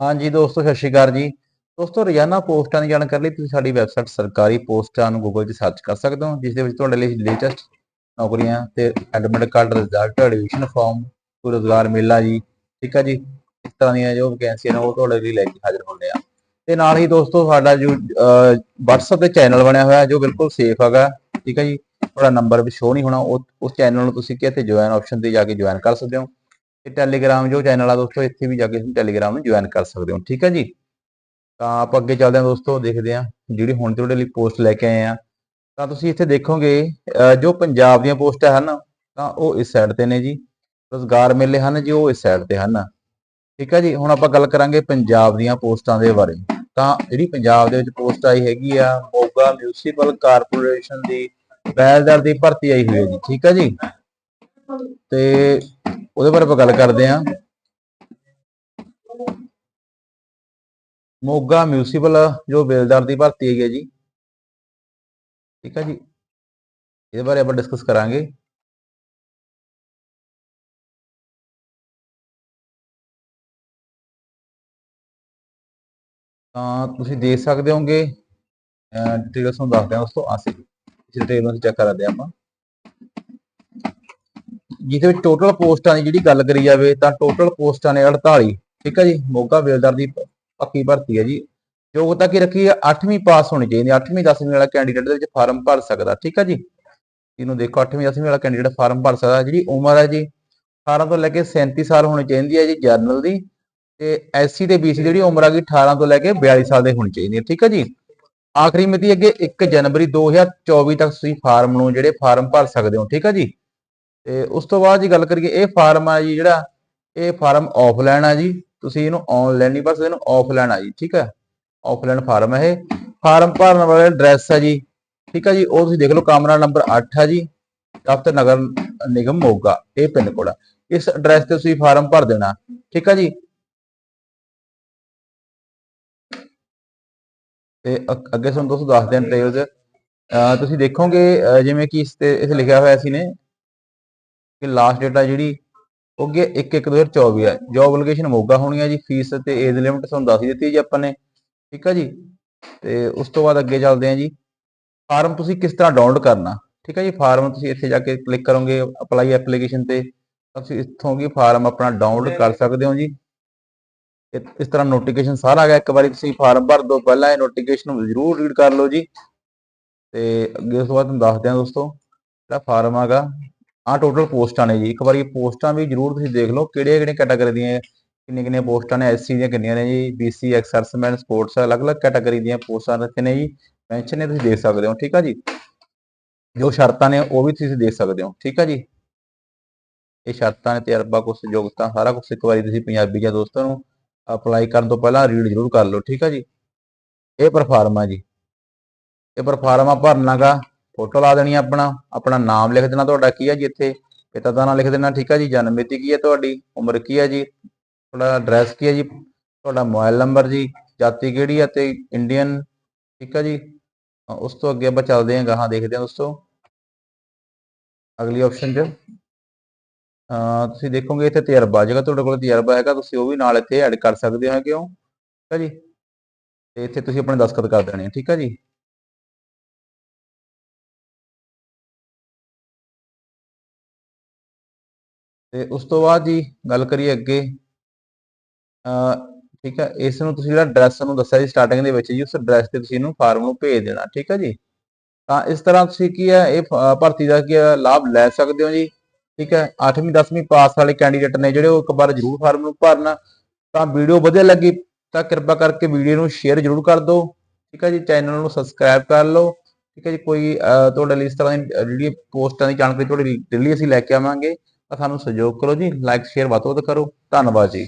ਹਾਂਜੀ ਦੋਸਤੋ ਸਤਿ ਸ਼੍ਰੀ ਅਕਾਲ ਜੀ। ਦੋਸਤੋ ਰੋਜ਼ਾਨਾ ਪੋਸਟਾਂ ਦੀ ਜਾਣਕਾਰੀ ਲਈ ਤੁਸੀਂ ਸਾਡੀ ਵੈਬਸਾਈਟ ਸਰਕਾਰੀ ਪੋਸਟਾਂ ਨੂੰ ਗੂਗਲ 'ਚ ਸਰਚ ਕਰ ਸਕਦੇ ਹੋ ਜਿਸ ਦੇ ਵਿੱਚ ਤੁਹਾਡੇ ਲਈ ਲੇਟੈਸਟ ਨੌਕਰੀਆਂ ਤੇ admit card result admission form ਕੋਈ ਰੋਜ਼ਗਾਰ ਮੇਲਾ ਜੀ ਠੀਕ ਹੈ ਜੀ? ਇਸ ਤਰ੍ਹਾਂ ਦੀਆਂ ਜੋ ਵੈਕੈਂਸੀਆਂ ਨੇ ਉਹ ਤੁਹਾਡੇ ਲਈ ਲੈ ਕੇ ਹਾਜ਼ਰ ਹੁੰਦੇ ਆ। ਤੇ ਨਾਲ ਹੀ ਦੋਸਤੋ ਸਾਡਾ ਜੋ ਅਹ, WhatsApp ਤੇ ਚੈਨਲ ਬਣਿਆ ਹੋਇਆ ਜੋ ਬਿਲਕੁਲ ਸੇਫ ਹੈਗਾ ਠੀਕ ਹੈ ਜੀ? ਤੁਹਾਡਾ ਨੰਬਰ ਵੀ ਸ਼ੋ ਨਹੀਂ ਹੋਣਾ ਉਹ ਉਸ ਚੈਨਲ ਨੂੰ ਤੁਸੀਂ ਕਿਤੇ ਜੁਆਇਨ ਆਪਸ਼ਨ ਤੇ ਜਾ ਕੇ ਜੁਆਇਨ ਕਰ ਸਕਦੇ ਹੋ। ਤੇ ਟੈਲੀਗ੍ਰਾਮ ਜੋ ਚੈਨਲ ਆ ਦੋਸਤੋ, ਇੱਥੇ ਵੀ ਜਾ ਕੇ ਤੁਸੀਂ ਟੈਲੀਗ੍ਰਾਮ ਨੂੰ ਜੁਆਇਨ ਕਰ ਸਕਦੇ ਹੋ, ਠੀਕ ਹੈ ਜੀ? ਤਾਂ ਆਪਾਂ ਅੱਗੇ ਚੱਲਦੇ ਹਾਂ ਦੋਸਤੋ, ਦੇਖਦੇ ਹਾਂ ਜਿਹੜੀ ਹੁਣ ਤੁਹਾਡੇ ਲਈ ਪੋਸਟ ਲੈ ਕੇ ਆਏ ਆ ਤਾਂ ਤੁਸੀਂ ਇੱਥੇ ਦੇਖੋਗੇ ਜੋ ਪੰਜਾਬ ਦੀਆਂ ਪੋਸਟਾਂ ਹਨ, ਤਾਂ ਉਹ ਇਸ ਸਾਈਡ ਤੇ ਨੇ ਜੀ। ਰੋਜ਼ਗਾਰ ਮੇਲੇ ਹਨ ਜੀ, ਉਹ ਇਸ ਸਾਈਡ ਤੇ ਹਨ। ਠੀਕ ਹੈ ਜੀ? ਹੁਣ ਆਪਾਂ ਗੱਲ ਕਰਾਂਗੇ ਪੰਜਾਬ ਦੀਆਂ ਪੋਸਟਾਂ ਦੇ ਬਾਰੇ। ਤਾਂ ਜਿਹੜੀ ਪੰਜਾਬ ਦੇ ਵਿੱਚ ਪੋਸਟ ਆਈ ਹੈਗੀ ਆ, ਮੋਗਾ ਮਿਊਨਿਸਪਲ ਕਾਰਪੋਰੇਸ਼ਨ ਦੀ ਬੈਲਦਾਰ ਦੀ ਭਰਤੀ ਆਈ ਹੋਈ ਹੈ ਜੀ, ਠੀਕ ਹੈ ਜੀ? ਤੇ ਉਹਦੇ ਬਾਰੇ ਆਪਾਂ ਗੱਲ ਕਰਦੇ ਹਾਂ। ਮੋਗਾ ਮਿਊਨਿਸਪਲ ਜੋ ਬੇਲਦਾਰ ਦੀ ਭਰਤੀ ਹੈਗੀ ਹੈ ਜੀ। ਠੀਕ ਹੈ ਜੀ। ਇਹਦੇ ਬਾਰੇ ਆਪਾਂ ਡਿਸਕਸ ਕਰਾਂਗੇ। ਤਾਂ ਤੁਸੀਂ ਦੇਖ ਸਕਦੇ ਹੋਗੇ। ਡਿਟੇਲਸ ਨੂੰ ਦੱਸਦੇ ਹਾਂ ਦੋਸਤੋ ਆਸੇ। ਇਸ ਡਿਟੇਲ ਨੂੰ ਚੈੱਕ ਕਰਦੇ ਹਾਂ ਆਪਾਂ। ਜਿਹਦੇ ਵਿੱਚ ਟੋਟਲ ਪੋਸਟਾਂ ਦੀ ਜਿਹੜੀ ਗੱਲ ਕਰੀ ਜਾਵੇ ਤਾਂ ਟੋਟਲ ਪੋਸਟਾਂ ਨੇ 48 ਠੀਕ ਹੈ ਜੀ? ਮੋਗਾ ਬੇਲਦਾਰ ਦੀ ਪੱਕੀ ਭਰਤੀ ਹੈ ਜੀ। ਯੋਗਤਾ ਕੀ ਰੱਖੀ ਹੈ? 8ਵੀਂ ਪਾਸ ਹੋਣੀ ਚਾਹੀਦੀ 8ਵੀਂ 10ਵੀਂ ਵਾਲਾ ਕੈਂਡੀਡੇਟ ਦੇ ਵਿੱਚ ਫਾਰਮ ਭਰ ਸਕਦਾ, ਠੀਕ ਹੈ ਜੀ? ਇਹਨੂੰ ਦੇਖੋ 8ਵੀਂ 10ਵੀਂ ਵਾਲਾ ਕੈਂਡੀਡੇਟ ਫਾਰਮ ਭਰ ਸਕਦਾ। ਜਿਹੜੀ ਉਮਰ ਹੈ ਜੀ 18 ਤੋਂ ਲੈ ਕੇ 37 ਸਾਲ ਹੋਣੀ ਚਾਹੀਦੀ ਹੈ ਜੀ ਜਰਨਲ ਦੀ ਤੇ ਐਸਸੀ ਤੇ ਬੀਸੀ ਜਿਹੜੀ ਉਮਰ ਆ ਗਈ 18 ਤੋਂ ਲੈ ਕੇ 42 ਸਾਲ ਦੇ ਹੋਣੀ ਚਾਹੀਦੀ ਹੈ, ਠੀਕ ਹੈ ਜੀ? ਆਖਰੀ ਮਿਤੀ ਅੱਗੇ 1 ਜਨਵਰੀ 2024 ਤੱਕ ਤੁਸੀਂ ਫਾਰਮ ਨੂੰ ਜਿਹੜੇ ਫਾਰਮ ਭਰ ਸਕਦੇ ਹੋ, ਠੀਕ ਹੈ ਜੀ? ਤੇ ਉਸ ਤੋਂ ਬਾਅਦ ਜੀ ਗੱਲ ਕਰੀਏ ਇਹ ਫਾਰਮ ਆ ਜੀ ਜਿਹੜਾ, ਇਹ ਫਾਰਮ ਆਫਲਾਈਨ ਆ ਜੀ। ਤੁਸੀਂ ਇਹਨੂੰ ਆਨਲਾਈਨ ਨਹੀਂ ਭਰ ਸਕਦੇ ਇਹਨੂੰ ਆਫਲਾਈਨ ਆ ਜੀ, ਠੀਕ ਹੈ ਆਫਲਾਈਨ ਫਾਰਮ ਹੈ ਇਹ। ਫਾਰਮ ਭਰਨ ਵਾਲਾ ਐਡਰੈਸ ਹੈ ਜੀ, ਠੀਕ ਹੈ ਜੀ? ਉਹ ਤੁਸੀਂ ਦੇਖ ਲਓ ਕਮਰਾ ਨੰਬਰ 8 ਹੈ ਜੀ, ਦਫ਼ਤਰ ਨਗਰ ਨਿਗਮ ਮੋਗਾ, ਇਹ ਪਿੰਨ ਕੋਡ ਇਸ ਐਡਰੈਸ ਤੇ ਤੁਸੀਂ ਫਾਰਮ ਭਰ ਦੇਣਾ, ਠੀਕ ਹੈ ਜੀ? ਤੇ ਅੱਗੇ ਤੁਹਾਨੂੰ ਦੋਸਤੋ ਦੱਸਦੇ ਹਾਂ ਡਿਟੇਲਸ ਤੁਸੀਂ ਦੇਖੋਗੇ ਜਿਵੇਂ ਕਿ ਇਸ ਤੇ, ਇਸ ਲਿਖਿਆ ਹੋਇਆ ਸੀ ਨੇ ਕਿ ਲਾਸਟ ਡੇਟ ਆ ਜਿਹੜੀ, ਉਹ ਅੱਗੇ 1/1/2024 ਹੈ ਜੌਬ ਲੋਕੇਸ਼ਨ ਮੋਗਾ ਹੋਣੀ ਹੈ ਜੀ ਫੀਸ ਤੇ ਏਜ ਲਿਮਿਟ ਤੁਹਾਨੂੰ ਦੱਸ ਦਿੱਤੀ ਜੀ ਆਪਾਂ ਨੇ, ਠੀਕ ਹੈ ਜੀ? ਤੇ ਉਸ ਤੋਂ ਬਾਅਦ ਅੱਗੇ ਚੱਲਦੇ ਹਾਂ ਜੀ ਫਾਰਮ ਤੁਸੀਂ ਕਿਸ ਤਰ੍ਹਾਂ ਡਾਊਨਲੋਡ ਕਰਨਾ, ਠੀਕ ਹੈ ਜੀ? ਫਾਰਮ ਤੁਸੀਂ ਇੱਥੇ ਜਾ ਕੇ ਕਲਿੱਕ ਕਰੋਗੇ ਅਪਲਾਈ ਐਪਲੀਕੇਸ਼ਨ ਤੇ ਤੁਸੀਂ ਇੱਥੋਂ ਵੀ ਫਾਰਮ ਆਪਣਾ ਡਾਊਨਲੋਡ ਕਰ ਸਕਦੇ ਹੋ ਜੀ। ਇਸ ਤਰ੍ਹਾਂ ਨੋਟੀਫਿਕੇਸ਼ਨ ਸਾਰਾ ਆ ਗਿਆ, ਇੱਕ ਵਾਰੀ ਤੁਸੀਂ ਫਾਰਮ ਭਰ ਦੋ ਪਹਿਲਾਂ ਇਹ ਨੋਟੀਫਿਕੇਸ਼ਨ ਨੂੰ ਜ਼ਰੂਰ ਰੀਡ ਕਰ ਲਓ ਜੀ। ਤੇ ਅੱਗੇ ਉਸ ਤੋਂ ਬਾਅਦ ਤੁਹਾਨੂੰ ਦੱਸਦੇ ਹਾਂ ਦੋਸਤੋ, ਜਿਹੜਾ ਫਾਰਮ ਹੈਗਾ ਆ ਟੋਟਲ ਪੋਸਟਾਂ ਨੇ ਜੀ। ਇੱਕ ਵਾਰੀ ਪੋਸਟਾਂ ਵੀ ਜ਼ਰੂਰ ਤੁਸੀਂ ਦੇਖ ਲਓ, ਕਿਹੜੀਆਂ ਕਿਹੜੀਆਂ ਕੈਟਾਗਰੀ ਦੀਆਂ ਕਿੰਨੀਆਂ ਕਿੰਨੀਆਂ ਪੋਸਟਾਂ ਨੇ ਐਸਸੀ ਦੀਆਂ ਕਿੰਨੀਆਂ ਨੇ ਜੀ ਬੀਸੀ ਐਕਸਰਸਮੈਨ ਸਪੋਰਟਸ ਅਲੱਗ-ਅਲੱਗ ਕੈਟਾਗਰੀ ਦੀਆਂ ਪੋਸਟਾਂ ਰੱਖੇ ਨੇ ਜੀ। ਮੈਂਸ਼ਨ ਨੇ ਤੁਸੀਂ ਦੇਖ ਸਕਦੇ ਹੋ, ਠੀਕ ਆ ਜੀ? ਜੋ ਸ਼ਰਤਾਂ ਨੇ, ਉਹ ਵੀ ਤੁਸੀਂ ਦੇਖ ਸਕਦੇ ਹੋ, ਠੀਕ ਆ ਜੀ? ਇਹ ਸ਼ਰਤਾਂ ਨੇ, ਤਜਰਬਾ, ਕੁਛ ਯੋਗਤਾ, ਸਾਰਾ ਕੁਝ ਇੱਕ ਵਾਰੀ ਤੁਸੀਂ ਪੰਜਾਬੀ ਜਾਂ ਦੋਸਤਾਂ ਨੂੰ ਅਪਲਾਈ ਕਰਨ ਤੋਂ ਪਹਿਲਾਂ ਰੀਡ ਜ਼ਰੂਰ ਕਰ ਲਓ, ਠੀਕ ਆ ਜੀ? ਇਹ ਪਰਫਾਰਮ ਆ ਜੀ। ਇਹ ਪਰਫਾਰਮਾ ਆ ਭਰਨਾਗਾ ਫੋਟੋ ਲਾ ਦੇਣੀ ਆਪਣਾ ਆਪਣਾ ਨਾਮ ਲਿਖ ਦੇਣਾ ਤੁਹਾਡਾ ਕੀ ਹੈ ਜੀ ਇੱਥੇ? ਪਿਤਾ ਦਾ ਨਾਮ ਲਿਖ ਦੇਣਾ, ਠੀਕ ਹੈ ਜੀ? ਜਨਮ ਮਿਤੀ ਕੀ ਹੈ ਤੁਹਾਡੀ? ਉਮਰ ਕੀ ਹੈ ਜੀ? ਤੁਹਾਡਾ ਐਡਰੈਸ ਕੀ ਹੈ ਜੀ? ਤੁਹਾਡਾ ਮੋਬਾਈਲ ਨੰਬਰ ਜੀ? ਜਾਤੀ ਕਿਹੜੀ ਹੈ ਤੇ ਇੰਡੀਅਨ ਠੀਕ ਹੈ ਜੀ? ਉਸ ਤੋਂ ਅੱਗੇ ਆਪਾਂ ਚੱਲਦੇ ਹਾਂ, ਗਾਹਾਂ ਦੇਖਦੇ ਹਾਂ ਦੋਸਤੋ। ਅਗਲੀ ਆਪਸ਼ਨ 'ਚ। ਤੁਸੀਂ ਦੇਖੋਗੇ ਇੱਥੇ ਤਜਰਬਾ ਜੇਕਰ ਤੁਹਾਡੇ ਕੋਲ ਤਜਰਬਾ ਹੈਗਾ, ਤੁਸੀਂ ਉਹ ਵੀ ਨਾਲ ਇੱਥੇ ਐਡ ਕਰ ਸਕਦੇ ਹੋ, ਕਿਉਂ? ਠੀਕ ਹੈ ਜੀ? ਤੇ ਇੱਥੇ ਤੁਸੀਂ ਆਪਣੇ ਦਸਤਖਤ ਕਰ ਦੇਣੇ ਆ, ਠੀਕ ਹੈ ਜੀ? ਤੇ ਉਸ ਤੋਂ ਬਾਅਦ ਜੀ ਗੱਲ ਕਰੀਏ ਅੱਗੇ ਅ ਠੀਕ ਹੈ ਇਸ ਨੂੰ ਤੁਸੀਂ ਜਿਹੜਾ ਐਡਰੈਸ ਨੂੰ ਦੱਸਿਆ ਜੀ ਸਟਾਰਟਿੰਗ ਦੇ ਵਿੱਚ ਜੀ ਉਸ ਐਡਰੈਸ ਤੇ ਤੁਸੀਂ ਇਹਨੂੰ ਫਾਰਮ ਨੂੰ ਭੇਜ ਦੇਣਾ ਠੀਕ ਹੈ ਜੀ। ਤਾਂ ਇਸ ਤਰ੍ਹਾਂ ਤੁਸੀਂ ਕੀ ਹੈ ਇਹ ਫ- ਭਰਤੀ ਦਾ ਕੀ ਹੈ ਲਾਭ ਲੈ ਸਕਦੇ ਹੋ ਜੀ ਠੀਕ ਹੈ 8ਵੀਂ 10ਵੀਂ ਪਾਸ ਵਾਲੇ ਕੈਂਡੀਡੇਟ ਨੇ ਜਿਹੜੇ ਉਹ ਇੱਕ ਵਾਰ ਜ਼ਰੂਰ ਫਾਰਮ ਨੂੰ ਭਰਨਾ ਤਾਂ ਵੀਡੀਓ ਵਧੀਆ ਲੱਗੀ ਤਾਂ ਕਿਰਪਾ ਕਰਕੇ ਵੀਡੀਓ ਨੂੰ ਸ਼ੇਅਰ ਜ਼ਰੂਰ ਕਰ ਦਿਓ ਠੀਕ ਹੈ ਜੀ। ਚੈਨਲ ਨੂੰ ਸਬਸਕ੍ਰਾਈਬ ਕਰ ਲਓ ਠੀਕ ਹੈ ਜੀ। ਕੋਈ ਅਹ, ਤੁਹਾਡੇ ਲਈ ਇਸ ਤਰ੍ਹਾਂ ਦੀ ਜਿਹੜੀ ਪੋਸਟਾਂ ਦੀ ਜਾਣਕਾਰੀ ਤੁਹਾਡੇ ਲਈ ਡੇਲੀ ਅਸੀਂ ਲੈ ਕੇ ਆਵਾਂਗੇ। ਤਾਂ ਸਾਨੂੰ ਸਹਿਯੋਗ ਕਰੋ ਜੀ ਲਾਈਕ ਸ਼ੇਅਰ ਵੱਧ ਤੋਂ ਵੱਧ ਕਰੋ। ਧੰਨਵਾਦ ਜੀ।